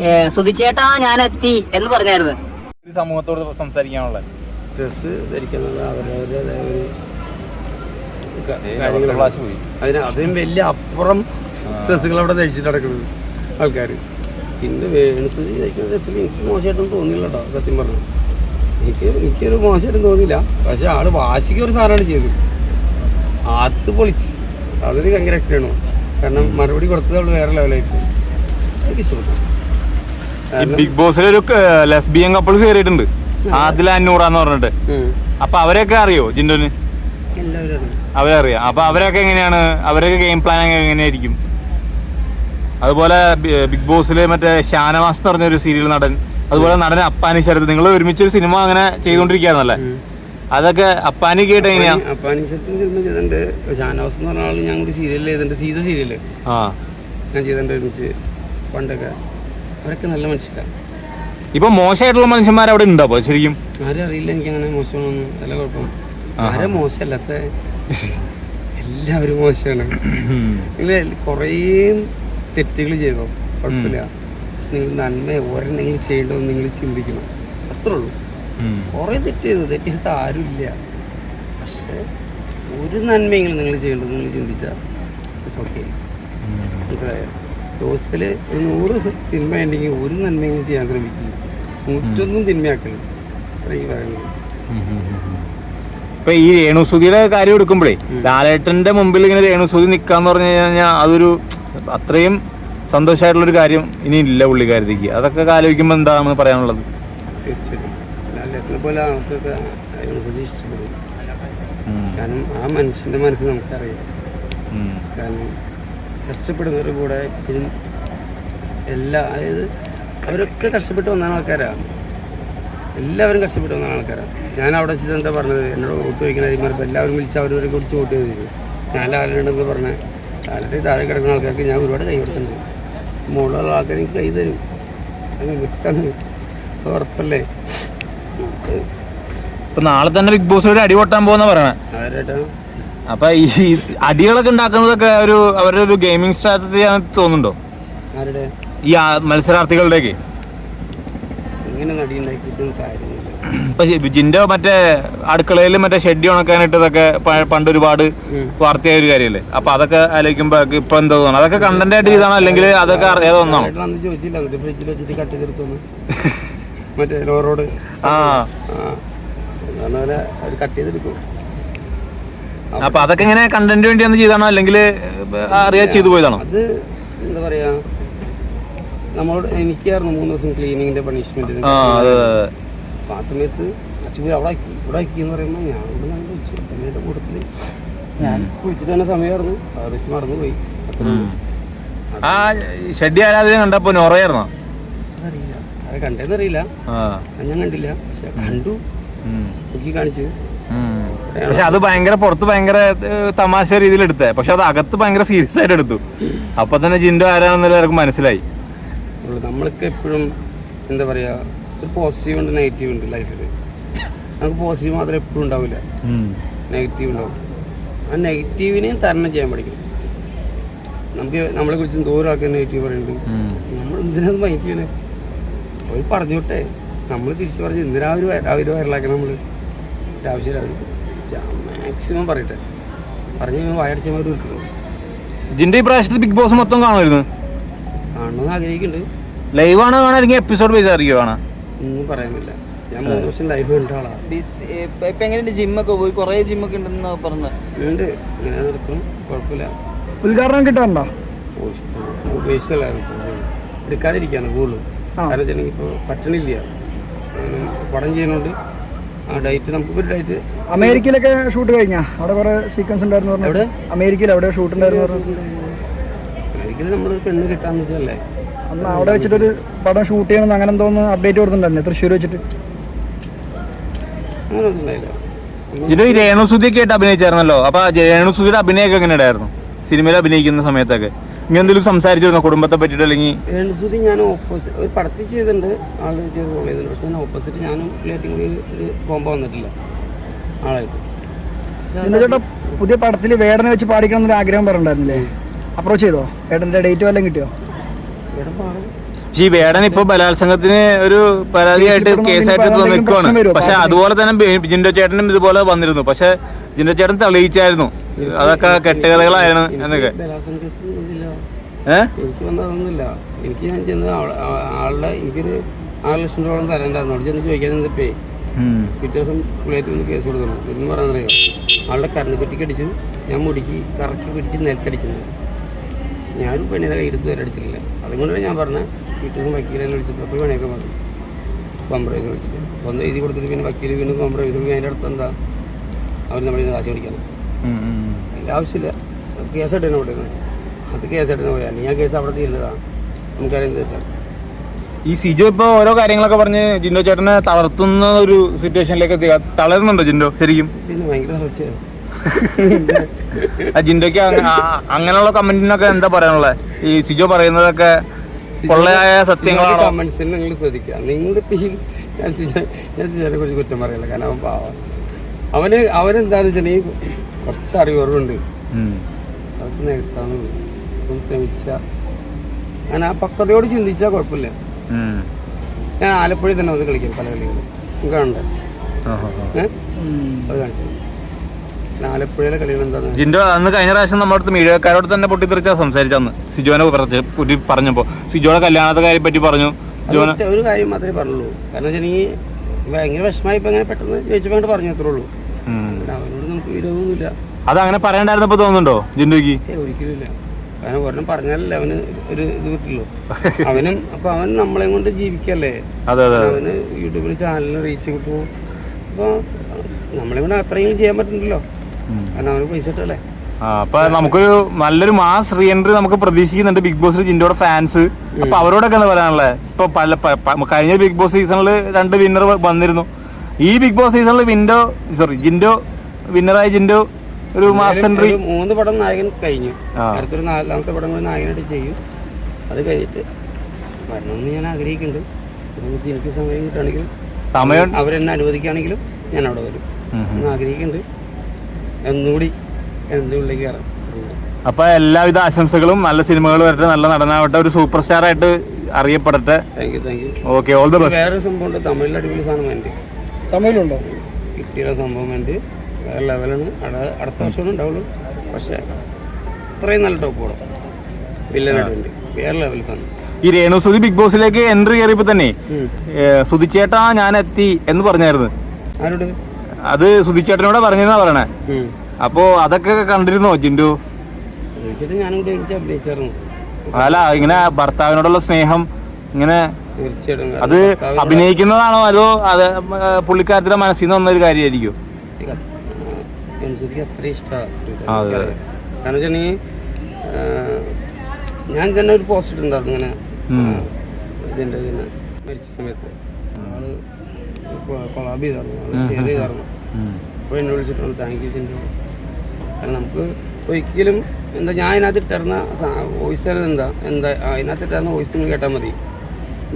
ഏ, സുധിച്ചേട്ടാ ഞാൻ എത്തി എന്ന് പറഞ്ഞായിരുന്നു. ഒരു സമൂഹത്തോട് സംസാരിക്കാനുള്ള ഡ്രസ്സ് ധരിക്കുന്നത് അവരവരുടെ ഒരു അതിന് അതിനും വലിയ അപ്പുറം ഡ്രസ്സുകൾ അവിടെ ധരിച്ചിട്ട് നടക്കുന്നത് ആൾക്കാർ പിന്നെ വേണസ് ധരിക്കുന്ന ഡ്രസ്സിൽ എനിക്ക് മോശമായിട്ടൊന്നും തോന്നിയില്ല കേട്ടോ സത്യം പറഞ്ഞു. എനിക്ക് എനിക്കൊരു മോശമായിട്ടും തോന്നില്ല പക്ഷെ ആൾ വാശിക്ക് ഒരു സാധനമാണ് ചെയ്തത്. ആത്ത് പൊളിച്ച്. അതൊരു ഭയങ്കര കാരണം മറുപടി കൊടുത്തത് അവൾ വേറെ ലെവലായിട്ട് എനിക്ക് ഇഷ്ടപ്പെട്ടു ബിഗ് ബോസിൽ ഒരു ലെസ്ബിയൻ കപ്പിൾസ് കയറിയിട്ടുണ്ട് ആദില അന്നൂറാന്ന് പറഞ്ഞിട്ട്. അപ്പൊ അവരെയൊക്കെ അറിയോ ജിൻഡോന് അവരറിയാം. അപ്പൊ അവരൊക്കെ എങ്ങനെയാണ് അവരൊക്കെ ഗെയിം പ്ലാൻ എങ്ങനെയായിരിക്കും? അതുപോലെ ബിഗ് ബോസിലെ മറ്റേ ഷാനവാസ് എന്ന് പറഞ്ഞ ഒരു സീരിയൽ നടൻ അതുപോലെ നടൻ അപ്പാനി ശരത് നിങ്ങൾ ഒരുമിച്ച് ഒരു സിനിമ അങ്ങനെ ചെയ്തുകൊണ്ടിരിക്കുകയാണല്ലേ അതൊക്കെ അപ്പാനി കേട്ട് എങ്ങനെയാ? അപ്പാനിസത്തും സിനിമ ചെയ്തിട്ടുണ്ട്. ഷാനവാസ് എന്ന് പറഞ്ഞ ആൾ ഞാൻ കൂടി സീരിയൽ ചെയ്തിട്ടുണ്ട്. സീത സീരിയൽ ആ. ഞാൻ ചെയ്തിട്ടുണ്ട് ഒരുമിച്ച്. പണ്ടൊക്കെ. അവരൊക്കെ നല്ല മനുഷ്യരാണ്. ഇപ്പൊ മോശമായിട്ടുള്ള മനുഷ്യന്മാർ അവിടെ ഉണ്ടോ അപ്പൊ ശരിക്കും? ആരും അറിയില്ല എനിക്ക് അങ്ങനെ മോശമാണെന്ന്. നല്ല കുഴപ്പം ആരെ മോശമല്ലാത്ത എല്ലാവരും മോശമാണ്. നിങ്ങൾ കുറേ തെറ്റുകൾ ചെയ്തോ? കുഴപ്പമില്ല. പക്ഷെ നിങ്ങൾ നന്മ ഒരെണ്ണെങ്കിലും ചെയ്യേണ്ടതെന്ന് നിങ്ങൾ ചിന്തിക്കണം. അത്രേ ഉള്ളൂ. കുറേ തെറ്റ് ചെയ്തു. തെറ്റിയത് ആരുമില്ല. പക്ഷേ ഒരു നന്മയെങ്കിലും നിങ്ങൾ ചെയ്യേണ്ടത് നിങ്ങൾ ചിന്തിച്ചാൽ ഓക്കെ മനസ്സിലായോ? ദിവസത്തിൽ ഒരു നൂറ് തിന്മ ഉണ്ടെങ്കിൽ ഒരു നന്മയെങ്കിലും ചെയ്യാൻ ശ്രമിക്കും. നൂറ്റൊന്നും തിന്മയാക്കലും അത്രയും പറയുന്നത് ഇപ്പൊ ഈ രേണുസുതിയുടെ കാര്യം എടുക്കുമ്പോഴേ ലാലേട്ടന്റെ മുമ്പിൽ ഇങ്ങനെ രേണുസുതി നിക്കാന്ന് പറഞ്ഞു കഴിഞ്ഞാൽ അതൊരു അത്രയും സന്തോഷമായിട്ടുള്ള ഒരു കാര്യം ഇനി ഇല്ല പുള്ളിക്കാരത്തേക്ക് അതൊക്കെ ആലോചിക്കുമ്പോൾ എന്താണെന്ന് പറയാനുള്ളത്? തീർച്ചയായിട്ടും. ലാലേട്ടനെ പോലെ ആൾക്കൊക്കെ ഇഷ്ടപ്പെടും. കാരണം ആ മനുഷ്യന്റെ മനസ്സ് നമുക്കറിയാം. കാരണം കഷ്ടപ്പെടുന്നവരുടെ കൂടെ ഇപ്പോഴും എല്ലാ അതായത് അവരൊക്കെ കഷ്ടപ്പെട്ട് വന്ന ആൾക്കാരാണ് എല്ലാവരും കഷ്ടപ്പെട്ട് വന്ന ആൾക്കാരാണ് ഞാൻ അവിടെ വെച്ചിട്ട് എന്താ പറഞ്ഞത്? എന്നോട് വോട്ട് ചോദിക്കുന്ന പറഞ്ഞപ്പോൾ എല്ലാവരും വിളിച്ച് അവരവരെ കുറിച്ച് വോട്ട് ചെയ്തു ഞാൻ ആരുണ്ടെന്ന് പറഞ്ഞ ലാലിന്റെ താഴെ കിടക്കുന്ന ആൾക്കാർക്ക് ഞാൻ ഒരുപാട് കൈ കൊടുത്തിട്ടുണ്ട് മുകളിലുള്ള ആൾക്കാർ എനിക്ക് കൈ തരും. അത് വിട്ടാണ്. ഉറപ്പല്ലേ? ഇപ്പൊ നാളെ തന്നെ ബിഗ് ബോസ് ഒരു അടി പൊട്ടാൻ പോകുന്ന പറയണേ. അപ്പൊ ഈ അടികളൊക്കെ ഉണ്ടാക്കുന്നതൊക്കെ ഒരു അവരുടെ ഒരു ഗെയിമിംഗ് സ്ട്രാറ്റജി ആണെന്ന് തോന്നുന്നുണ്ടോ? ആരുടെ? ഈ മത്സരാർത്ഥികളുടെയൊക്കെ. ഇങ്ങനെ നടി ഉണ്ടാക്കിയിട്ടും കാര്യമില്ല. ഇപ്പൊ ജിന്റെ മറ്റേ അടുക്കളയിൽ മറ്റേ ഷെഡ്ഡി ഉണക്കാനായിട്ട് ഇതൊക്കെ പണ്ട് ഒരുപാട് വാർത്തയായ ഒരു കാര്യമല്ലേ? അപ്പൊ അതൊക്കെ ആലോചിക്കുമ്പോ ഇപ്പൊ എന്താ തോന്നുന്നു? അതൊക്കെ കണ്ടന്റ് ആയിട്ട് ചെയ്താണോ അല്ലെങ്കിൽ അതൊക്കെ അറിയാതെ ചോദിച്ചില്ല. എന്നിട്ട് ഫ്രിഡ്ജിൽ വെച്ചിട്ട് കട്ട് മറ്റേ ലോറോട് ആ. അവർ കട്ട് ചെയ്തെടുക്കും അപ്പൊ അതൊക്കെ ഇങ്ങനെ കണ്ടന്റ് വേണ്ടി ഒന്ന് ചെയ്താണോ? അല്ലെങ്കിൽ അറിയാതെ ചെയ്തു പോയതാണോ? അത് എന്താ പറയാ നമ്മളോട് എനിക്കായിരുന്നു മൂന്ന് ദിവസം ക്ലീനിങ്ങിന്റെ പണിഷ്മെന്റ് ആ അപ്പൊ സമയത്ത് അച്ഛൻ അവിടെ ആക്കി ഇവിടെ ആക്കി എന്ന് പറയുമ്പോൾ ഞാൻ ഇവിടെ എന്റെ കൂട്ടത്തിൽ ഞാൻ കുളിച്ചിട്ട് തന്നെ സമയമായിരുന്നു. അത് വെച്ച് മറന്നു പോയി അത്രേ ഉള്ളൂ. ആ ഷെഡി ആരാധന കണ്ടപ്പോ നോറയായിരുന്നോ? അതറിയില്ല. അത് കണ്ടേന്നറിയില്ല ആ. ഞാൻ കണ്ടില്ല. പക്ഷെ കണ്ടു. നോക്കി കാണിച്ചു. പക്ഷെ അത് ഭയങ്കര പുറത്ത് ഭയങ്കര തമാശ രീതിയിൽ എടുത്തേ. പക്ഷെ അത് അകത്ത് ഭയങ്കര സീരിയസ് ആയിട്ട് എടുത്തു. അപ്പൊ തന്നെ ജിൻഡോ ആരാണെന്നുള്ള എല്ലാവർക്കും മനസ്സിലായി. നമ്മൾക്ക് എപ്പോഴും എന്താ പറയാ ഒരു പോസിറ്റീവ് ഉണ്ട് നെഗറ്റീവ് ഉണ്ട് ലൈഫിൽ നമുക്ക് പോസിറ്റീവ് മാത്രം എപ്പോഴും ഉണ്ടാവില്ല. നെഗറ്റീവ് ഉണ്ടാവും. ആ നെഗറ്റീവിനെയും തരണം ചെയ്യാൻ പഠിക്കണം. നമുക്ക് നമ്മളെ കുറിച്ച് എന്തോരം ആൾക്കാർ നെഗറ്റീവ് പറയുന്നുണ്ട് നമ്മൾ എന്തിനാ മൈൻഡ് ചെയ്യണേ? അവർ പറഞ്ഞോട്ടെ നമ്മൾ തിരിച്ചു പറഞ്ഞ് എന്തിനാ അവർ അവർ വൈറലാക്കണം നമ്മൾ ആവശ്യമില്ല മാക്സിമം പറയട്ടെ. പറഞ്ഞു കഴിയുമ്പോൾ വായടച്ചവർ വിൽക്കുന്നു ഇതിന്റെ ഈ പ്രാവശ്യത്തെ ബിഗ് ബോസ് മൊത്തം കാണുമായിരുന്നു? കാണണമെന്ന് ആഗ്രഹിക്കുന്നുണ്ട്. ലൈവ് ആണോ അല്ലെങ്കിൽ എപ്പിസോഡ് വൈസ് ആയിരിക്കും കാണാൻ ഒന്നും പറയാനില്ല ഞാൻ മൂന്ന് വർഷം ലൈഫ് കണ്ട ആളാണ് ഇപ്പൊ എങ്ങനെയുണ്ട് ജിമ്മൊക്കെ പോയി കുറേ ജിമ്മൊക്കെ ഉണ്ടെന്ന് പറഞ്ഞു ഉണ്ട്. ഇങ്ങനെ നടക്കും. കുഴപ്പമില്ല. ഉദ്ഘാടനം കിട്ടാറുണ്ടോ. ഉപേക്ഷിച്ചല്ലായിരുന്നു എടുക്കാതിരിക്കുകയാണ് കൂടുതലും. കാരണം വെച്ചിട്ടുണ്ടെങ്കിൽ ഇപ്പോൾ പറ്റണില്ല. പടം ചെയ്യുന്നതുകൊണ്ട് ആ നമുക്ക് നമുക്കിപ്പോൾ ഒരു ഡേറ്റ് അമേരിക്കയിലൊക്കെ ഷൂട്ട് കഴിഞ്ഞാ? അവിടെ കുറെ സീക്വൻസ് ഉണ്ടായിരുന്നു പറഞ്ഞു. എവിടെ? അമേരിക്കയിൽ അവിടെ ഷൂട്ട് ഉണ്ടായിരുന്നു പറഞ്ഞു. ഒരിക്കലും നമ്മളൊരു പെണ്ണ് കിട്ടാന്ന് വെച്ചല്ലേ അന്ന് അവിടെ വെച്ചിട്ടൊരു പടം ഷൂട്ട് ചെയ്യണമെന്ന് അങ്ങനെ എന്തോന്ന് അപ്ഡേറ്റ് കൊടുത്തിട്ടുണ്ടായിരുന്നു? തൃശ്ശൂർ വെച്ചിട്ട്. അങ്ങനെയൊന്നും ഉണ്ടായില്ല ജിൻഡോ ഈ രേണുസുതിയൊക്കെ ആയിട്ട് അഭിനയിച്ചായിരുന്നല്ലോ. അപ്പൊ ആ രേണുസുതിയുടെ അഭിനയമൊക്കെ എങ്ങനെ ഉണ്ടായിരുന്നു സിനിമയിൽ അഭിനയിക്കുന്ന സമയത്തൊക്കെ. ഇങ്ങനെ എന്തെങ്കിലും സംസാരിച്ചിരുന്നോ? കുടുംബത്തെ പറ്റിയിട്ട് അല്ലെങ്കിൽ? രണ്ടുസൂതി ഞാൻ ഓപ്പോസിറ്റ് ഒരു പടത്തിൽ ചെയ്തിട്ടുണ്ട്. ആൾ ചെയ്ത് റോൾ ചെയ്തിട്ടുണ്ട്. പക്ഷെ ഞാൻ ഓപ്പോസിറ്റ് ഞാനും പുള്ളിയായിട്ടും കൂടി ഒരു കോമ്പോ വന്നിട്ടില്ല. ആളായിട്ട്. എന്താ ചേട്ടാ പുതിയ പടത്തിൽ വേടനെ വെച്ച് പാടിക്കണം എന്നൊരു ആഗ്രഹം പറഞ്ഞിട്ടുണ്ടായിരുന്നില്ലേ? അപ്രോച്ച് ചെയ്തോ? ഏട്ടന്റെ ഡേറ്റ് വല്ലതും കിട്ടിയോ? ഇവിടെ പാടും. പക്ഷേ ഈ വേടൻ ഇപ്പൊ ബലാത്സംഗത്തിന് ഒരു പരാതിയായിട്ട് കേസായിട്ട് നിൽക്കുവാണ് പക്ഷെ അതുപോലെ തന്നെ ജിൻഡോ ചേട്ടനും ഇതുപോലെ വന്നിരുന്നു. പക്ഷെ ജിൻഡോ ചേട്ടൻ തെളിയിച്ചായിരുന്നു. അതൊക്കെ കെട്ടുകഥകളായിരുന്നു എന്നൊക്കെ. എനിക്ക് വന്നതൊന്നുമില്ല എനിക്ക് ഞാൻ ചെന്ന് ആളുടെ എനിക്കൊരു ആറ് ലക്ഷം രൂപ തരണ്ടായിരുന്നു. അവിടെ ചെന്ന് ചോദിക്കാൻ നിന്നപ്പേ പിറ്റേ ദിവസം പുള്ളിയായിട്ട് ഒന്ന് കേസ് കൊടുക്കണം എന്ന് പറയാനറിയോ? ആളുടെ കരണ്ട് കുറ്റിക്ക് അടിച്ചു. ഞാൻ മുടിക്ക് കറക്കി പിടിച്ച് നിലത്തടിച്ചത് ഞാനും പെണ്ണിനെ കയ്യെടുത്ത് വരെ അടിച്ചിട്ടില്ല. അതുകൊണ്ടാണ് ഞാൻ പറഞ്ഞത് പിറ്റേ ദിവസം വക്കീലിനെ വിളിച്ചപ്പോൾ അപ്പോൾ പണിയൊക്കെ പറഞ്ഞു കോംപ്രമൈസ് വിളിച്ചിട്ട് ഒന്ന് എഴുതി കൊടുത്തിട്ട് പിന്നെ വക്കീൽ വീണ്ടും കോംപ്രമൈസ് വിളിക്കും അതിന്റെ അടുത്ത് എന്താ? അവർ നമ്മുടെ കാശ് പിടിക്കണം അതിന്റെ ആവശ്യമില്ല. കേസായിട്ട് തന്നെ കൊടുക്കണം. അത് കേസെടുക്കാൻ പോയാൽ ഞാൻ കേസ് അവിടെ തീരുന്നതാണ് നമുക്കറിയാൻ തീർക്കാം ഈ സിജു ഇപ്പൊ ഓരോ കാര്യങ്ങളൊക്കെ പറഞ്ഞ് ജിൻഡോ ചേട്ടനെ തളർത്തുന്ന ഒരു സിറ്റുവേഷനിലേക്ക് എത്തിയ തളരുന്നുണ്ടോ ജിൻഡോ ശരിക്കും? പിന്നെ ഭയങ്കര ഹർച്ചയാണ് ആ ജിൻഡോക്ക് അങ്ങ- ആ- അങ്ങനെയുള്ള കമന്റിനൊക്കെ എന്താ പറയാനുള്ളത് ഈ സിജോ പറയുന്നതൊക്കെ പൊള്ളയായ സത്യങ്ങളാണോ? കമന്റ്സിന് നിങ്ങൾ ശ്രദ്ധിക്കുക. നിങ്ങളുടെ പേര് ഞാൻ സിജ- ഞാൻ സിജാനെ കുറിച്ച് കുറ്റം പറയില്ല. കാരണം അവൻ പാവം. അവന് അവനെന്താണെന്ന് വെച്ചിട്ടുണ്ടെങ്കിൽ കുറച്ച് അറിവുണ്ട് അവർക്ക് അതൊക്കെ നേട്ടാന്ന് ശ്രമിച്ച അങ്ങനെ ആ പക്വതയോട് ചിന്തിച്ചാൽ കുഴപ്പമില്ല. ഞാൻ ആലപ്പുഴയിൽ തന്നെ വന്ന് കളിക്കാം പല കളികളും. കാണണ്ടേ? അത് കാണിച്ചു ഞാൻ ആലപ്പുഴയിലെ കളികൾ എന്താണെന്ന് ജിൻഡോ അന്ന് കഴിഞ്ഞ പ്രാവശ്യം നമ്മുടെ അടുത്ത് മീഡിയക്കാരോട് തന്നെ പൊട്ടിത്തെറിച്ചാ സംസാരിച്ചന്ന് സിജോനെ പറഞ്ഞ് പുറ്റി പറഞ്ഞപ്പോ. സിജോയുടെ കല്യാണത്തെ കാര്യം പറ്റി പറഞ്ഞു. ഒരു കാര്യം മാത്രമേ പറഞ്ഞുള്ളൂ. കാരണം വെച്ചിട്ടുണ്ടെങ്കിൽ ഭയങ്കര വിഷമായി ഇപ്പൊ അങ്ങനെ പെട്ടെന്ന് ചോദിച്ചപ്പോൾ അങ്ങോട്ട് പറഞ്ഞു അത്രേ ഉള്ളൂ. ഉം. പിന്നെ അവനോട് നമുക്ക് വിരോധമൊന്നുമില്ല. അത് അങ്ങനെ പറയണ്ടായിരുന്നപ്പോ തോന്നുന്നുണ്ടോ ജിൻഡോക്ക് ഒരിക്കലും ഇല്ല. കാരണം ഒരെണ്ണം പറഞ്ഞാലല്ലേ അവന് ഒരു ഇത് കിട്ടുള്ളൂ. അവനും അപ്പൊ അവൻ നമ്മളെ കൊണ്ട് ജീവിക്കല്ലേ? അവന് യൂട്യൂബിൽ ചാനലിന് റീച്ച് കിട്ടുമോ അപ്പോൾ നമ്മളെ കൊണ്ട് അത്രയും ചെയ്യാൻ പറ്റുന്നില്ലല്ലോ. കാരണം അവന് പൈസ കിട്ടല്ലേ ആ അപ്പൊ നമുക്കൊരു നല്ലൊരു മാസ് റീഎൻട്രി നമുക്ക് പ്രതീക്ഷിക്കുന്നുണ്ട് ബിഗ് ബോസിൽ ജിൻഡോടെ ഫാൻസ് അപ്പൊ അവരോടൊക്കെ എന്താ പറയാനുള്ളത് ഇപ്പൊ പല കഴിഞ്ഞ ബിഗ് ബോസ് സീസണിൽ രണ്ട് വിന്നർ വന്നിരുന്നു. ഈ ബിഗ് ബോസ് സീസണിൽ വിൻഡോ സോറി ജിൻഡോ വിന്നറായ ജിൻഡോ ഒരു മാസം മൂന്ന് പടം നായകൻ കഴിഞ്ഞു. അടുത്തൊരു നാലാമത്തെ പടം കൂടി നായകനായിട്ട് ചെയ്യും. അത് കഴിഞ്ഞിട്ട് വരണമെന്ന് ഞാൻ ആഗ്രഹിക്കുന്നുണ്ട്. എനിക്ക് സമയം കിട്ടുകയാണെങ്കിൽ സമയം അവരെന്നെ അനുവദിക്കുകയാണെങ്കിലും ഞാൻ അവിടെ വരും. എന്ന് ആഗ്രഹിക്കുന്നുണ്ട്. ഒന്നുകൂടി എന്റെ ഉള്ളിലേക്ക് കയറാം. അപ്പൊ എല്ലാവിധ ആശംസകളും നല്ല സിനിമകൾ വരട്ടെ നല്ല നടനാവട്ടെ ഒരു സൂപ്പർ സ്റ്റാർ ആയിട്ട് അറിയപ്പെടട്ടെ. ഓക്കെ ഓൾ ദ ബെസ്റ്റ് വേറെ സംഭവം ഉണ്ട് തമിഴിൽ അടിപൊളി സാധനം എന്റെ തമിഴിലുണ്ടോ? കിട്ടിയ സംഭവം എന്റെ വേറെ ലെവലാണ്. അടുത്ത വർഷമാണ് ഉണ്ടാവുള്ളൂ. പക്ഷേ അത്രയും നല്ല ടോപ്പ് കൂടെ വില്ലനായിട്ടുണ്ട് വേറെ ലെവൽ സാധനം ഈ രേണു സുധി ബിഗ് ബോസിലേക്ക് എൻട്രി കയറിയപ്പോൾ തന്നെ സുധിച്ചേട്ടാ ഞാൻ എത്തി എന്ന് പറഞ്ഞായിരുന്നു. ആരോട്? അത് സുധിച്ചേട്ടനോട് പറഞ്ഞെന്നാ പറയണേ. അപ്പോ അതൊക്കെ കണ്ടിരുന്നോ ജിൻഡു? അല്ല ഇങ്ങനെ ഭർത്താവിനോടുള്ള സ്നേഹം ഇങ്ങനെ തീർച്ചയായിട്ടും. അത് അഭിനയിക്കുന്നതാണോ അതോ അത് പുള്ളിക്കാരത്തിന്റെ മനസ്സിൽ നിന്ന് വന്ന ഒരു കാര്യമായിരിക്കും? അനുസരിച്ച് അത്ര ഇഷ്ടമാണ്. കാരണം വെച്ചിട്ടുണ്ടെങ്കിൽ ഞാൻ തന്നെ ഒരു പോസ്റ്റ് ഉണ്ടായിരുന്നു ഇങ്ങനെ ഇതിന്റെ ഇതിന് മരിച്ച സമയത്ത്. ആൾ കൊളാബ് ചെയ്തായിരുന്നു ഷെയർ ചെയ്തായിരുന്നു. അപ്പോൾ എന്നെ വിളിച്ചിട്ടുണ്ട് താങ്ക് യു സിന്റെ കാരണം നമുക്ക് ഒരിക്കലും എന്താ ഞാൻ അതിനകത്ത് ഇട്ടിരുന്ന വോയിസ് എന്താ എന്താ അതിനകത്ത് ഇട്ടിരുന്ന വോയിസ് നിങ്ങൾ കേട്ടാൽ മതി.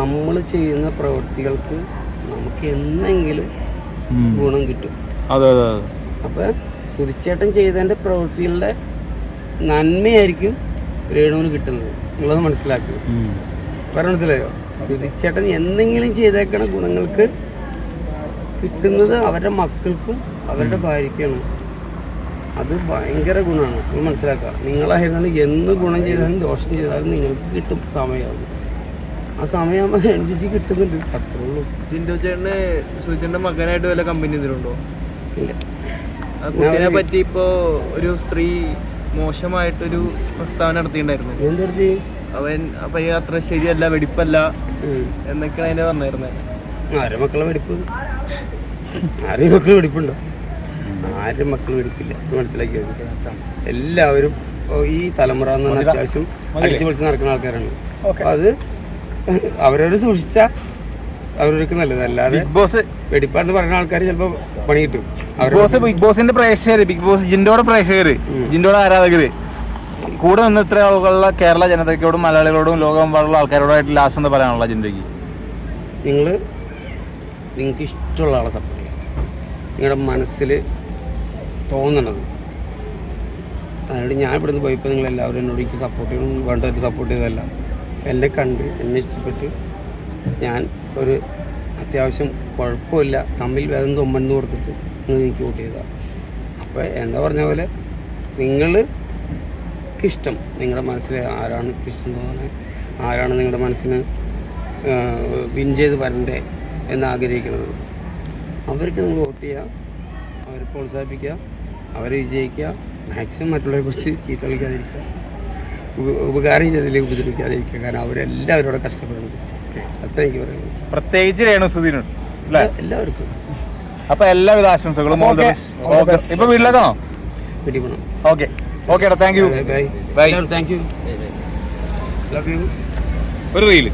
നമ്മൾ ചെയ്യുന്ന പ്രവൃത്തികൾക്ക് നമുക്ക് എന്നെങ്കിലും ഗുണം കിട്ടും. അതെ അതെ അതെ. അപ്പോൾ സുധിച്ചേട്ടൻ ചെയ്തതിന്റെ പ്രവൃത്തികളുടെ നന്മയായിരിക്കും രേണുവിന് കിട്ടുന്നത് എന്നുള്ളത് മനസ്സിലാക്കുക. പറഞ്ഞ മനസ്സിലായോ? സുധിച്ചേട്ടൻ എന്തെങ്കിലും ചെയ്തേക്കണ ഗുണങ്ങൾക്ക് കിട്ടുന്നത് അവരുടെ മക്കൾക്കും അവരുടെ ഭാര്യയ്ക്കാണ്. അത് ഭയങ്കര ഗുണമാണ്. നിങ്ങൾ മനസ്സിലാക്കുക. നിങ്ങളായിരുന്നാലും എന്ത് ഗുണം ചെയ്താലും ദോഷം ചെയ്താലും നിങ്ങൾക്ക് കിട്ടും സമയമാകും. ആ സമയമാകുമ്പോൾ അനുസരിച്ച് കിട്ടുന്നുണ്ട്. അത്രേ ഉള്ളൂ. ജിൻഡോ ചേട്ടന് സുജിന്റെ മകനായിട്ട് വല്ല കമ്പനി എന്തെങ്കിലുണ്ടോ ഇല്ല. കുട്ടീനെ പറ്റി ഇപ്പോ ഒരു സ്ത്രീ മോശമായിട്ടൊരു പ്രസ്താവന നടത്തിയിട്ടുണ്ടായിരുന്നു. എന്തെടുത്ത്? അവൻ അപ്പൊ അത്ര ശരിയല്ല വെടിപ്പല്ല. എന്നൊക്കെയാണ് അതിനെ പറഞ്ഞിരുന്നത് ആരെ മക്കളെ വെടിപ്പ്? ആരെ മക്കൾ വെടിപ്പുണ്ടോ? ആരും മക്കൾ വെടിപ്പില്ല? മനസ്സിലാക്കിയത് എല്ലാവരും ഈ തലമുറ എന്ന് പറഞ്ഞ അത്യാവശ്യം അടിച്ചു പൊളിച്ച് നടക്കുന്ന ആൾക്കാരാണ്. അത് അവരവർ സൂക്ഷിച്ച അവരവർക്ക് നല്ലത്. അല്ലാതെ ബിഗ് ബോസ് വെടിപ്പാന്ന് പറയുന്ന ആൾക്കാർ ചിലപ്പോൾ പണി കിട്ടും. ബിഗ് ബോസ് ബിഗ് ബോസിന്റെ പ്രേക്ഷകര് ബിഗ് ബോസ് ജിൻഡോടെ പ്രേക്ഷകര് ജിൻഡോടെ ആരാധകര്. കൂടെ നിന്ന് ഇത്ര ആളുകളുള്ള കേരള ജനതയ്ക്കോടും മലയാളികളോടും ലോകമെമ്പാടുള്ള ആൾക്കാരോടായിട്ട് ലാസ്റ്റ് എന്താ പറയാനുള്ള ജിൻഡയ്ക്ക്? നിങ്ങൾ നിങ്ങൾക്ക് ഇഷ്ടമുള്ള ആളെ സപ്പോർട്ട് ചെയ്യാം. നിങ്ങളുടെ മനസ്സിൽ തോന്നണത്. അതിനോട് ഞാൻ ഇവിടുന്ന് പോയപ്പോൾ നിങ്ങൾ എല്ലാവരും എന്നോട് എനിക്ക് സപ്പോർട്ട് ചെയ്യണം വേണ്ടവർ സപ്പോർട്ട് ചെയ്തതല്ല. എന്നെ കണ്ട് എന്നെ ഇഷ്ടപ്പെട്ട് ഞാൻ ഒരു അത്യാവശ്യം കുഴപ്പമില്ല. തമ്മിൽ വേദം തുമ്മെന്ന് കൊടുത്തിട്ട് എനിക്ക് വോട്ട് ചെയ്താൽ അപ്പോൾ എന്താ പറഞ്ഞ പോലെ നിങ്ങൾക്ക് ഇഷ്ടം നിങ്ങളുടെ മനസ്സിൽ ആരാണ് ഇഷ്ടം തോന്നുന്നത് ആരാണ് നിങ്ങളുടെ മനസ്സിന് വിൻ ചെയ്ത് വരണ്ടേ എന്ന് ആഗ്രഹിക്കുന്നത് അവർക്ക് നിങ്ങൾ വോട്ട് ചെയ്യുക അവരെ പ്രോത്സാഹിപ്പിക്കുക അവരെ വിജയിക്കുക മാക്സിമം മറ്റുള്ളവരെ കുറിച്ച് ചീത്ത കളിക്കാതിരിക്കുക ഉപ- ഉപകാരം ചെയ്തതിലേക്ക് ഉപദ്രവിക്കാതിരിക്കുക കാരണം അവരെല്ലാവരും അവിടെ കഷ്ടപ്പെടുന്നത് അത്ര എനിക്ക് പറയുന്നത് പ്രത്യേകിച്ച് രേണു അല്ലേ? എല്ലാവർക്കും. അപ്പൊ എല്ലാവിധ ആശംസകളും. ഇപ്പൊ വീട്ടിലേക്കാണോ പിടിപണം okay. Okay thank you. Bye. Bye. Thank you. Love you ഒരു റീൽ.